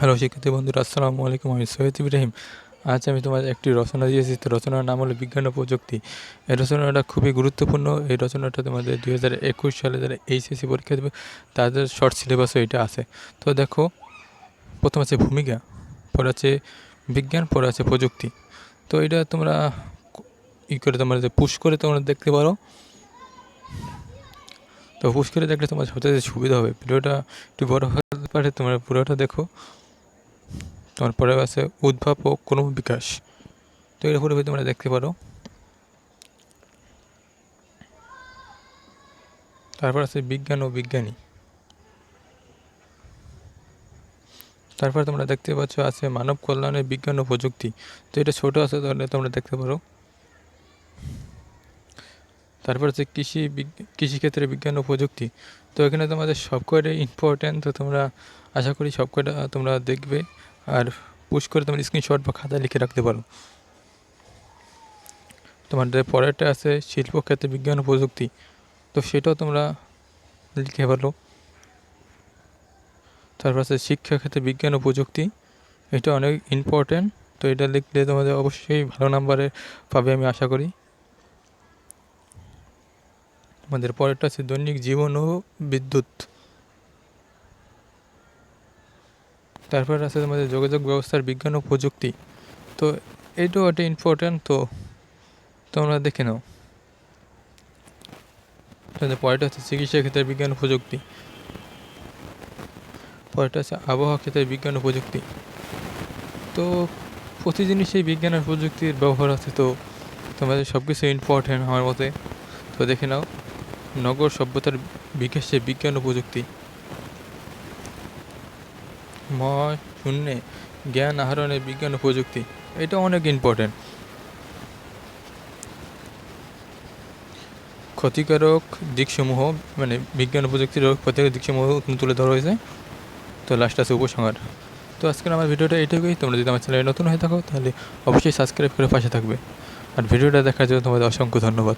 Hello, শিক্ষার্থী বন্ধুরা, আসসালামু আলাইকুম। আমি সৈয়দ ইব্রাহিম। আজ আমি তোমার একটি রচনা দিয়েছি তো রচনার নাম হলো বিজ্ঞান ও প্রযুক্তি। এই রচনাটা খুবই গুরুত্বপূর্ণ। এই রচনাটা তোমাদের দুই হাজার একুশ সালে যারা এইচএসসি পরীক্ষা দেবে, তাদের শর্ট সিলেবাসও এটা আছে। তো দেখো, প্রথম আছে ভূমিকা, পরে আছে বিজ্ঞান, পরে আছে প্রযুক্তি। তো এটা তোমরা ই করে তোমরা পুশ করে তোমরা দেখতে পারো। তো পুশ করে দেখলে তোমার সবচেয়ে সুবিধা হবে। ভিডিওটা একটু বড় হতে পারে, তোমরা পুরোটা দেখো। তোমার পরে আছে উদ্ভাব ও কোনো বিকাশ। তো এর উপরে তোমরা দেখতে পারো। তারপর আছে বিজ্ঞান ও বিজ্ঞানী। তারপর তোমরা দেখতে পাচ্ছ আছে মানব কল্যাণের বিজ্ঞান ও প্রযুক্তি। তো এটা ছোট আছে, তাহলে তোমরা দেখতে পারো। তারপর আছে কৃষি কৃষিক্ষেত্রে বিজ্ঞান ও প্রযুক্তি। তো এখানে তোমাদের সব কয়টা ইম্পর্ট্যান্ট তো তোমরা আশা করি সব কয়টা তোমরা দেখবে। আর পুশ করে তোমার স্ক্রিনশট বা খাতায় লিখে রাখতে পারো। তোমাদের পরেরটা আছে শিল্পক্ষেত্রে বিজ্ঞান ও প্রযুক্তি। তো সেটাও তোমরা লিখে পারো তারপর আছে শিক্ষাক্ষেত্রে বিজ্ঞান ও প্রযুক্তি। এটা অনেক ইম্পর্ট্যান্ট তো এটা লিখলে তোমাদের অবশ্যই ভালো নাম্বারে পাবে আমি আশা করি। আমাদের পরেরটা আছে দৈনিক জীবন ও বিদ্যুৎ। তারপর আছে তোমাদের যোগাযোগ ব্যবস্থার বিজ্ঞান ও প্রযুক্তি। তো এইটাও একটা ইম্পর্ট্যান্ট তো তোমরা দেখে নাও। তোমাদের পরেরটা হচ্ছে চিকিৎসা ক্ষেত্রে বিজ্ঞান ও প্রযুক্তি। পরেরটা আছে আবহাওয়া ক্ষেত্রে বিজ্ঞান ও প্রযুক্তি। তো প্রতি জিনিসেই বিজ্ঞান আর প্রযুক্তির ব্যবহার আছে, তো তোমাদের সব কিছু ইম্পর্ট্যান্ট আমার মতে। তো দেখে নাও, নগর সভ্যতার বিকাশে বিজ্ঞান ও প্রযুক্তি। ময়, শূন্যে, জ্ঞান আহরণের বিজ্ঞান ও প্রযুক্তি। এটা অনেক ইম্পর্টেন্ট ক্ষতিকারক দিকসমূহ মানে বিজ্ঞান ও প্রযুক্তির ক্ষতিকারক দিকসমূহ তুলে ধরা হয়েছে। তো লাস্ট আছে উপসংহার। তো আজকের আমার ভিডিওটা এইটুকুই। তোমরা যদি আমার চ্যানেলে নতুন হয়ে থাকো, তাহলে অবশ্যই সাবস্ক্রাইব করে পাশে থাকবে। আর ভিডিওটা দেখার জন্য তোমাদের অসংখ্য ধন্যবাদ।